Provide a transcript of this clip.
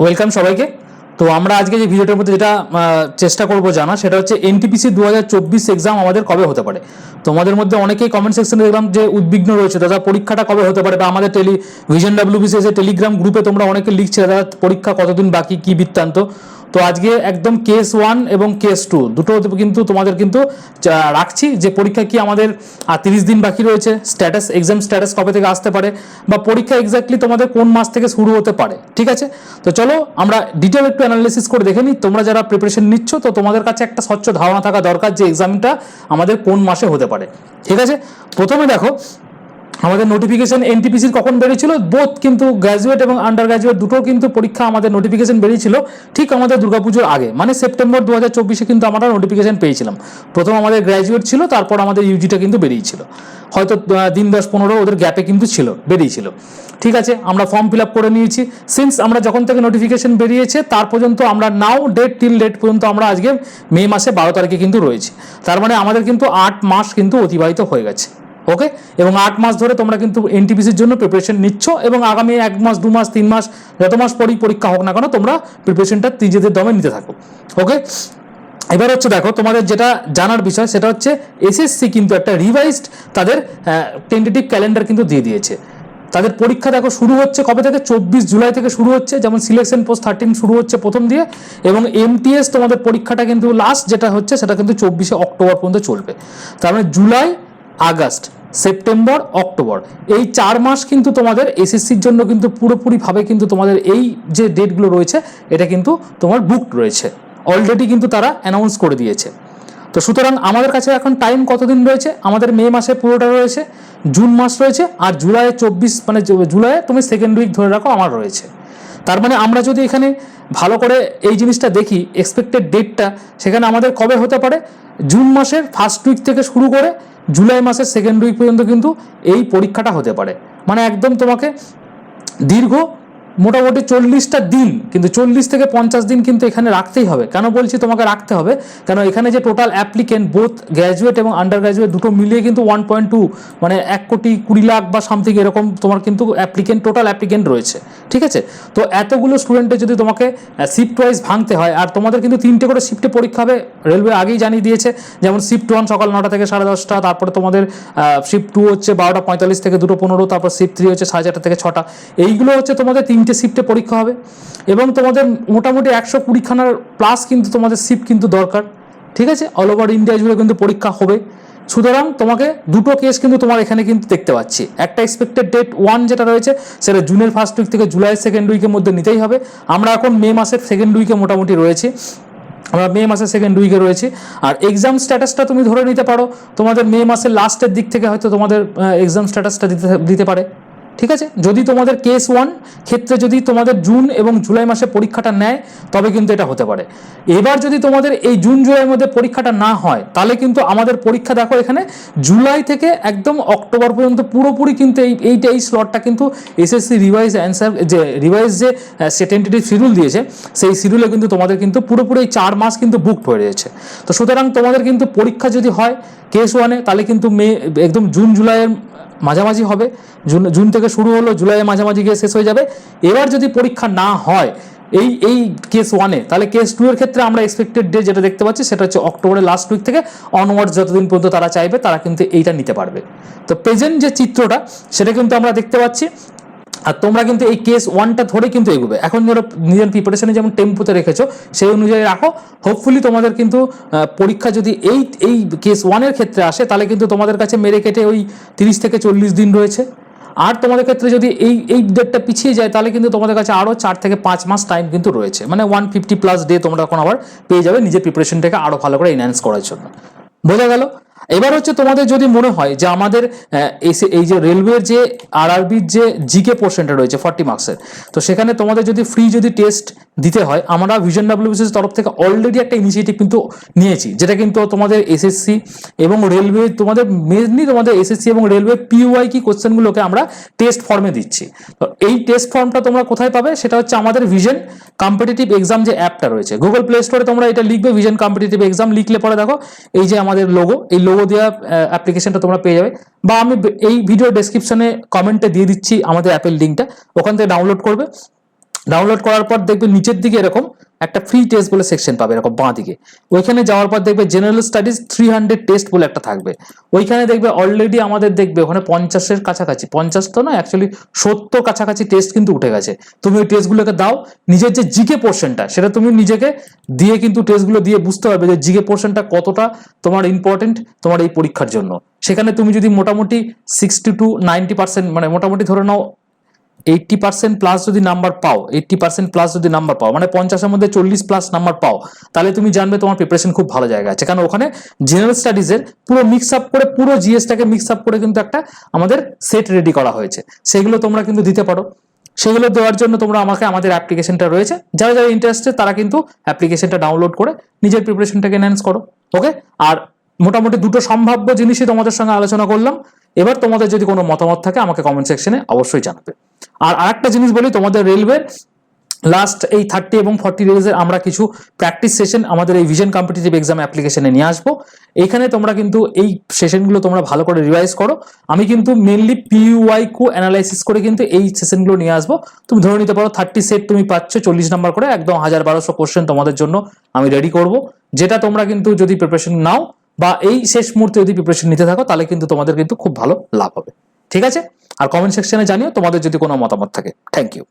Welcome সবাইকে। তো আমরা আজকে যে ভিডিওটার মধ্যে যেটা চেষ্টা করব জানা, সেটা হচ্ছে এনটিপিসি দু হাজার চব্বিশ এক্সাম আমাদের কবে হতে পারে। তোমাদের মধ্যে অনেকেই কমেন্ট সেকশনে দেখলাম যে উদ্বিগ্ন রয়েছে, দাদা পরীক্ষাটা কবে হতে পারে? বা আমাদের টেলিভিশন এর টেলিগ্রাম গ্রুপে তোমরা অনেকে লিখছে, দাদা পরীক্ষা কতদিন বাকি, কি বৃত্তান্ত? তো আজকে একদম কেস ওয়ান এবং কেস টু দুটো কিন্তু তোমাদের কিন্তু রাখছি যে পরীক্ষা কি আমাদের তিরিশ দিন বাকি রয়েছে স্ট্যাটাস এক্সাম স্ট্যাটাস কবে থেকে আসতে পারে, বা পরীক্ষা এক্স্যাক্টলি তোমাদের কোন মাস থেকে শুরু হতে পারে, ঠিক আছে? তো চলো, আমরা ডিটেল একটু অ্যানালিসিস করে দেখে নিই, তোমরা যারা প্রিপারেশন নিচ্ছ, তো তোমাদের কাছে একটা স্বচ্ছ ধারণা থাকা দরকার যে এক্সামটা আমাদের কোন মাসে হতে পারে, ঠিক আছে? প্রথমে দেখো আমাদের নোটিফিকেশন এনটিপিসির কখন বেরিয়েছিল? বোথ কিন্তু গ্র্যাজুয়েট এবং আন্ডার গ্র্যাজুয়েট দুটো কিন্তু পরীক্ষা আমাদের নোটিফিকেশন বেরিয়েছিল ঠিক আমাদের দুর্গাপুজোর আগে। মানে সেপ্টেম্বর দু হাজার চব্বিশে কিন্তু আমরা নোটিফিকেশন পেয়েছিলাম। প্রথম আমাদের গ্র্যাজুয়েট ছিল, তারপর আমাদের ইউজিটা কিন্তু বেরিয়েছিল। হয়তো দিন দশ পনেরো ওদের গ্যাপে কিন্তু ছিল, বেরিয়েছিল। ঠিক আছে, আমরা ফর্ম ফিল আপ করে নিয়েছি। সিন্স আমরা যখন থেকে নোটিফিকেশন বেরিয়েছে, তার পর্যন্ত আমরা নাও ডেট টিল ডেট পর্যন্ত আমরা আজকে মে মাসে বারো তারিখে কিন্তু রয়েছি। তার মানে আমাদের কিন্তু আট মাস কিন্তু অতিবাহিত হয়ে গেছে। ওকে এবং আট মাস ধরে তোমরা কিন্তু এনটিপিসির জন্য প্রিপারেশন নিচ্ছ এবং আগামী এক মাস, দু মাস, তিন মাস, যত মাস পরই পরীক্ষা হোক না কেন তোমরা প্রিপারেশনটা নিজেদের দমে নিতে থাকো। ওকে এবার হচ্ছে দেখো, তোমাদের যেটা জানার বিষয় সেটা হচ্ছে এসএসসি কিন্তু একটা রিভাইজড তাদের টেন্টেটিভ ক্যালেন্ডার কিন্তু দিয়ে দিয়েছে। তাদের পরীক্ষা দেখো শুরু হচ্ছে কবে থেকে? চব্বিশ জুলাই থেকে শুরু হচ্ছে, যেমন সিলেকশন পোস্ট থার্টিন শুরু হচ্ছে প্রথম দিয়ে, এবং এমটিএস তোমাদের পরীক্ষাটা কিন্তু লাস্ট যেটা হচ্ছে সেটা কিন্তু চব্বিশে অক্টোবর পর্যন্ত চলবে। তার মানে জুলাই, আগস্ট। September, October. এই চার মাস কিন্তু তোমাদের এসএসসির জন্য কিন্তু পুরোপুরিভাবে কিন্তু তোমাদের এই যে ডেটগুলো রয়েছে, এটা কিন্তু তোমার বুকড রয়েছে। অলরেডি কিন্তু তারা অ্যানাউন্স করে দিয়েছে। তো সুতরাং আমাদের কাছে এখন টাইম কতদিন রয়েছে? আমাদের মে মাসে পুরোটা রয়েছে, জুন মাস রয়েছে, আর জুলাই চব্বিশ মানে জুলাইয়ে তুমি সেকেন্ড উইক ধরে রাখো, আমার রয়েছে। তার মানে আমরা যদি এখানে ভালো করে এই জিনিসটা দেখি এক্সপেক্টেড ডেটটা সেখানে আমাদের কবে হতে পারে? জুন মাসের ফার্স্ট উইক থেকে শুরু করে জুলাই মাসের সেকেন্ড উইক পর্যন্ত কিন্তু এই পরীক্ষাটা হতে পারে। মানে একদম তোমাকে দীর্ঘ মোটামুটি চল্লিশটা দিন, কিন্তু চল্লিশ থেকে পঞ্চাশ দিন কিন্তু এখানে রাখতেই হবে। কেন বলছি তোমাকে রাখতে হবে? কেন এখানে যে টোটাল অ্যাপ্লিকেন্ট বোথ গ্র্যাজুয়েট এবং আন্ডার গ্র্যাজুয়েট দুটো মিলিয়ে কিন্তু ওয়ান পয়েন্ট টু মানে এক কোটি কুড়ি লাখ বা সামথিং এরকম তোমার কিন্তু অ্যাপ্লিকেন্ট টোটাল অ্যাপ্লিকেন্ট রয়েছে। ঠিক আছে? তো এতগুলো স্টুডেন্টের যদি তোমাকে শিফট ওয়াইজ ভাঙতে হয়, আর তোমাদের কিন্তু তিনটে করে শিফটে পরীক্ষা হবে রেলওয়ে আগেই জানিয়ে দিয়েছে, যেমন শিফট ওয়ান সকাল নটা থেকে সাড়ে দশটা, তারপরে তোমাদের শিফট টু হচ্ছে বারোটা পঁয়তাল্লিশ থেকে দুটো পনেরো, তারপর শিফট থ্রি হচ্ছে সাড়ে চারটা থেকে ছটা। এইগুলো হচ্ছে তোমাদের তিনটে শিফটে পরীক্ষা হবে এবং তোমাদের মোটামুটি একশো কুড়িখানার প্লাস কিন্তু তোমাদের শিফট কিন্তু দরকার, ঠিক আছে? অল ওভার ইন্ডিয়া জুড়ে কিন্তু পরীক্ষা হবে। সুতরাং তোমাকে দুটো কেস কিন্তু তোমার এখানে কিন্তু দেখতে পাচ্ছি। একটা এক্সপেক্টেড ডেট ওয়ান যেটা রয়েছে, সেটা জুনের ফার্স্ট উইক থেকে জুলাইয়ের সেকেন্ড উইকের মধ্যে নিতেই হবে। আমরা এখন মে মাসের সেকেন্ড উইকে মোটামুটি রয়েছি। আমরা মে মাসের সেকেন্ড উইকে রয়েছি। আর এক্সাম স্ট্যাটাসটা তুমি ধরে নিতে পারো। তোমাদের মে মাসের লাস্টের দিক থেকে হয়তো তোমাদের এক্সাম স্ট্যাটাসটা দিতে দিতে পারে। ঠিক আছে? যদি তোমাদের কেস ওয়ান ক্ষেত্রে যদি তোমাদের জুন এবং জুলাই মাসে পরীক্ষাটা নেয়, তবে কিন্তু এটা হতে পারে। এবার যদি তোমাদের এই জুন, জুলাইয়ের মধ্যে পরীক্ষাটা না হয়, তাহলে কিন্তু আমাদের পরীক্ষা দেখো এখানে, জুলাই থেকে একদম অক্টোবর পর্যন্ত পুরোপুরি কিন্তু এই এইটা এই স্লটটা কিন্তু এসএসসি রিভাইজ অ্যান্সার যে রিভাইজ যে সে টেন্টেটিভ শিডিউল দিয়েছে, সেই শিডিউলে কিন্তু তোমাদের কিন্তু পুরোপুরি এই চার মাস কিন্তু বুকড হয়ে রয়েছে। তো সুতরাং তোমাদের কিন্তু পরীক্ষা যদি হয় কেস ওয়ানে তাহলে কিন্তু মে, একদম জুন, জুলাইয়ের মাঝামাঝি হবে। জুন জুন থেকে শুরু হলো জুলাইয়ের মাঝামাঝি গিয়ে শেষ হয়ে যাবে। এবার যদি পরীক্ষা না হয়, এই এই কেস ওয়ানে তাহলে কেস টু এর ক্ষেত্রে আমরা এক্সপেক্টেড ডে যেটা দেখতে পাচ্ছি, সেটা হচ্ছে অক্টোবরের লাস্ট উইক থেকে অনওয়ার্ড যতদিন পর্যন্ত তারা চাইবে, তারা কিন্তু এইটা নিতে পারবে। তো প্রেজেন্ট যে চিত্রটা, সেটা কিন্তু আমরা দেখতে পাচ্ছি আর তোমরা কিন্তু এই কেস ওয়ানটা ধরে কিন্তু এগোবে। এখন ধরো নিজের প্রিপারেশনে যেমন টেম্পোতে রেখেছো, সেই অনুযায়ী রাখো। হোপফুলি তোমাদের কিন্তু পরীক্ষা যদি এই এই কেস ওয়ানের ক্ষেত্রে আসে, তাহলে কিন্তু তোমাদের কাছে মেরে কেটে ওই তিরিশ থেকে চল্লিশ দিন রয়েছে। আর তোমাদের ক্ষেত্রে যদি এই এই ডেটটা পিছিয়ে যায়, তাহলে কিন্তু তোমাদের কাছে আরও চার থেকে পাঁচ মাস টাইম কিন্তু রয়েছে। মানে ওয়ান ফিফটি প্লাস ডে তোমরা এখন আবার পেয়ে যাবে নিজের প্রিপারেশনটাকে আরও ভালো করে এনহ্যান্স করার জন্য। বোঝা গেল? এবার হচ্ছে তোমাদের যদি মনে হয় যে আমাদের এই যে রেলওয়ের যে আরআরবির যে জিকে পোর্শনটা রয়েছে ফর্টি মার্কসের তো সেখানে তোমাদের যদি ফ্রি যদি টেস্ট দিতে হয়, আমরা ভিশন ডাব্লিউবিসির তরফ থেকে অলরেডি একটা ইনিশিয়েটিভ কিন্তু নিয়েছি, যেটা কিন্তু তোমাদের এসএসসি এবং রেলওয়ে তোমাদের মেনলি তোমাদের এসএসসি এবং রেলওয়ে পিওয়াই কি কোশ্চেনগুলোকে আমরা টেস্ট ফর্মে দিচ্ছি। তো এই টেস্ট ফর্মটা তোমরা কোথায় পাবে? সেটা হচ্ছে আমাদের ভিশন কম্পিটিটিভ এক্সাম যে অ্যাপটা রয়েছে গুগল প্লে স্টোরে তোমরা এটা লিখবে ভিশন কম্পিটিটিভ এক্সাম লিখলে পরে দেখো, এই যে আমাদের লোগো এই লোগো দেওয়া অ্যাপ্লিকেশনটা তোমরা পেয়ে যাবে। বা আমি এই ভিডিও ডেসক্রিপশনে কমেন্টে দিয়ে দিচ্ছি আমাদের অ্যাপের লিঙ্কটা ওখান থেকে ডাউনলোড করবে। ডাউনলোড করার পর দেখবে নিচের দিকে এরকম একটা ফ্রি টেস্ট বলে সেকশন পাবে, এরকম বাঁ দিকে। ওইখানে যাওয়ার পর দেখবে general studies three hundred test বলে একটা থাকবে। ওইখানে দেখবে অলরেডি আমাদের দেখবে, ওখানে পঞ্চাশের কাছাকাছি, পঞ্চাশ তো না অ্যাকচুয়ালি সত্তর কাছাকাছি টেস্ট কিন্তু উঠে গেছে। তুমি ওই টেস্টগুলোকে দাও, নিজের যে জিকে পোর্শনটা সেটা তুমি নিজেকে দিয়ে কিন্তু টেস্টগুলো দিয়ে বুঝতে পারবে যে জিকে পোর্শনটা কতটা তোমার ইম্পর্টেন্ট তোমার এই পরীক্ষার জন্য। সেখানে তুমি যদি মোটামুটি সিক্সটি টু নাইনটি পার্সেন্ট মানে মোটামুটি ধরে নাও এইটটি পার্সেন্ট প্লাস যদি নাম্বার পাও এইটটি পার্সেন্ট প্লাস যদি নাম্বার পাও মানে পঞ্চাশের মধ্যে চল্লিশ প্লাস নাম্বার পাও, তাহলে তুমি জানবে তোমার প্রিপারেশন খুব ভালো জায়গা আছে। কারণ ওখানে জেনারেল স্টাডিজের পুরো মিক্স আপ করে, পুরো জিএসটাকে মিক্স আপ করে কিন্তু একটা আমাদের সেট রেডি করা হয়েছে। সেগুলো তোমরা কিন্তু দিতে পারো। সেগুলো দেওয়ার জন্য তোমরা আমাকে, আমাদের অ্যাপ্লিকেশনটা রয়েছে। যারা যারা ইন্টারেস্টেড তারা কিন্তু অ্যাপ্লিকেশনটা ডাউনলোড করে নিজের প্রিপারেশনটাকে এনহ্যান্স করো। ওকে আর মোটামুটি দুটো সম্ভাব্য জিনিসই তোমাদের সঙ্গে আলোচনা করলাম। এবার তোমাদের যদি কোনো মতামত থাকে, আমাকে কমেন্ট সেকশনে অবশ্যই জানাবে। আর আরেকটা জিনিস বলি, তোমাদের রেলওয়ে লাস্ট এই থার্টি এবং ফর্টি ডেজের আমরা কিছু প্র্যাকটিস সেশন আমাদের এই ভিশন কম্পিটিটিভ এক্সাম অ্যাপ্লিকেশনে নিয়ে আসব। এখানে তোমরা কিন্তু এই সেশনগুলো তোমরা ভালো করে রিভাইজ করো। আমি কিন্তু মেনলি পিইউআই কু অ্যানালাইসিস করে কিন্তু এই সেশনগুলো নিয়ে আসব। তুমি ধরে নিতে পারো থার্টি সেট তুমি পাচ্ছ, চল্লিশ নাম্বার করে, একদম হাজার বারোশো কোশ্চেন তোমাদের জন্য আমি রেডি করব। যেটা তোমরা কিন্তু যদি প্রিপারেশন নাও বা এই শেষ মুহূর্তে যদি প্রিপারেশন নিতে থাকো, তাহলে কিন্তু তোমাদের কিন্তু খুব ভালো লাভ হবে। ঠিক আছে? আর কমেন্ট সেকশনে জানিও তোমাদের যদি কোনো মতামত থাকে। Thank you